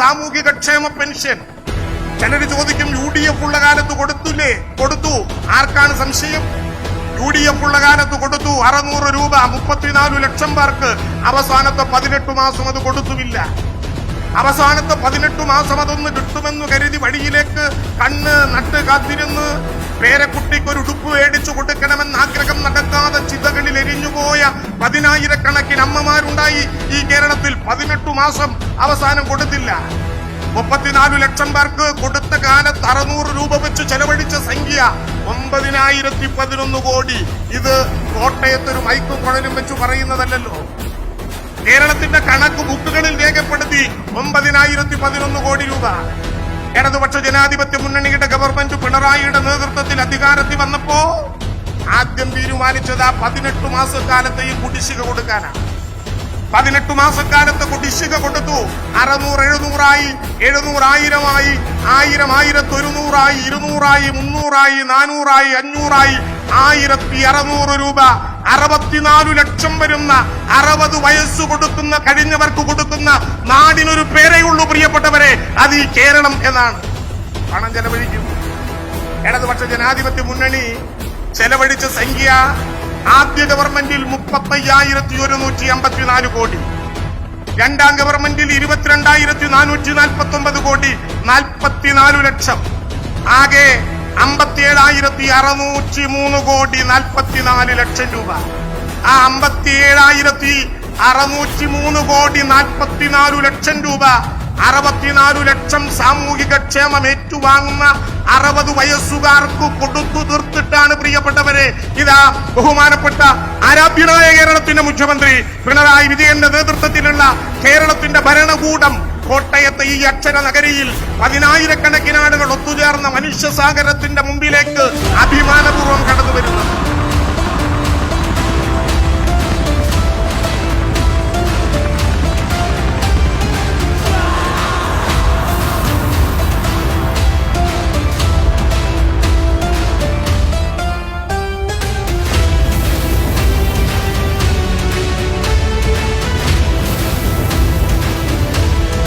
സാമൂഹിക ക്ഷേമ പെൻഷൻ. ചിലര് ചോദിക്കും യു ഡി എഫ് ഉള്ള കാലത്ത് കൊടുത്തില്ലേ? കൊടുത്തു. ആർക്കാണ് സംശയം? യു ഡി എഫ് ഉള്ള കാലത്ത് കൊടുത്തു. അറുന്നൂറ് രൂപ മുപ്പത്തിനാല് ലക്ഷം പേർക്ക്. അവസാനത്തെ പതിനെട്ട് മാസം അത് കൊടുത്തുമില്ല അവസാനത്തെ പതിനെട്ട് മാസം അതൊന്ന് കിട്ടുമെന്ന് കരുതി വഴിയിലേക്ക് കണ്ണ് നട്ട് കാത്തിരുന്ന് പേരക്കുട്ടിക്ക് ഒരു ഉടുപ്പ് മേടിച്ചു കൊടുക്കണമെന്ന് ആഗ്രഹം നടക്കാതെ പതിനായിരക്കണക്കിന് അമ്മമാരുണ്ടായി ഈ കേരളത്തിൽ. പതിനെട്ട് മാസം അവസാനം കൊടുത്തില്ല. മുപ്പത്തിനാല് ലക്ഷം പേർക്ക് കൊടുത്ത കാലത്ത് അറുന്നൂറ് രൂപ വെച്ച് ചെലവഴിച്ച സംഖ്യ ഒമ്പതിനായിരത്തി പതിനൊന്ന് കോടി. ഇത് കോട്ടയത്ത് ഒരു മൈക്കും കുഴലും വെച്ച് പറയുന്നതല്ലല്ലോ. കേരളത്തിന്റെ കണക്ക് ബുക്കുകളിൽ രേഖപ്പെടുത്തി ഒമ്പതിനായിരത്തി പതിനൊന്ന് കോടി രൂപ. ഇടതുപക്ഷ ജനാധിപത്യ മുന്നണിയുടെ ഗവൺമെന്റ് പിണറായിയുടെ നേതൃത്വത്തിൽ അധികാരത്തിൽ വന്നപ്പോ തീരുമാനിച്ചത് ആ പതിനെട്ട് മാസക്കാലത്തെയും കുടിശ്ശിക കൊടുക്കാനാണ്. പതിനെട്ട് മാസക്കാലത്ത് കുടിശ്ശിക കൊടുത്തു. അറുന്നൂറ് എഴുന്നൂറായി എഴുന്നൂറായിരമായി ആയിരം ആയിരത്തി ഒരുന്നൂറായി ഇരുന്നൂറായി മുന്നൂറായി നാനൂറായി അഞ്ഞൂറായി ആയിരത്തി അറുന്നൂറ് രൂപ. അറുപത്തിനാലു ലക്ഷം വരുന്ന അറുപത് വയസ്സ് കൊടുക്കുന്ന കഴിഞ്ഞവർക്ക് കൊടുക്കുന്ന നാടിനൊരു പേരെയുള്ളൂ പ്രിയപ്പെട്ടവരെ. അത് ഈ കേരളം എന്നാണ്. പണം ചെലവഴിക്കും. ഇടതുപക്ഷ ജനാധിപത്യ മുന്നണി ചെലവഴിച്ച സംഖ്യ ആദ്യ ഗവൺമെന്റിൽ മുപ്പത്തയ്യായിരത്തി ഒരുന്നൂറ്റി അമ്പത്തിനാല് കോടി. രണ്ടാം ഗവൺമെന്റിൽ ഇരുപത്തിരണ്ടായിരത്തി നാനൂറ്റി നാൽപ്പത്തി ഒമ്പത് കോടി നാൽപ്പത്തിനാലു ലക്ഷം. ആകെ അമ്പത്തിയേഴായിരത്തി അറുന്നൂറ്റി മൂന്ന് കോടി നാൽപ്പത്തിനാല് ലക്ഷം രൂപ. ആ അമ്പത്തിയേഴായിരത്തി അറുന്നൂറ്റി മൂന്ന് കോടി നാൽപ്പത്തിനാലു ലക്ഷം രൂപ അറുപത്തിനാലു ലക്ഷം സാമൂഹിക ക്ഷേമം ഏറ്റുവാങ്ങുന്ന അറുപത് വയസ്സുകാർക്ക് കൊടുത്തു തീർത്തിട്ടാണ് പ്രിയപ്പെട്ടവരെ. ഇതാ ബഹുമാനപ്പെട്ട ആരാധ്യനായ കേരളത്തിന്റെ മുഖ്യമന്ത്രി പിണറായി വിജയന്റെ നേതൃത്വത്തിലുള്ള കേരളത്തിന്റെ ഭരണകൂടം കോട്ടയത്തെ ഈ അക്ഷര നഗരിയിൽ പതിനായിരക്കണക്കിനാളുകൾ ഒത്തുചേർന്ന മനുഷ്യസാഗരത്തിന്റെ മുമ്പിലേക്ക് അഭിമാനപൂർവം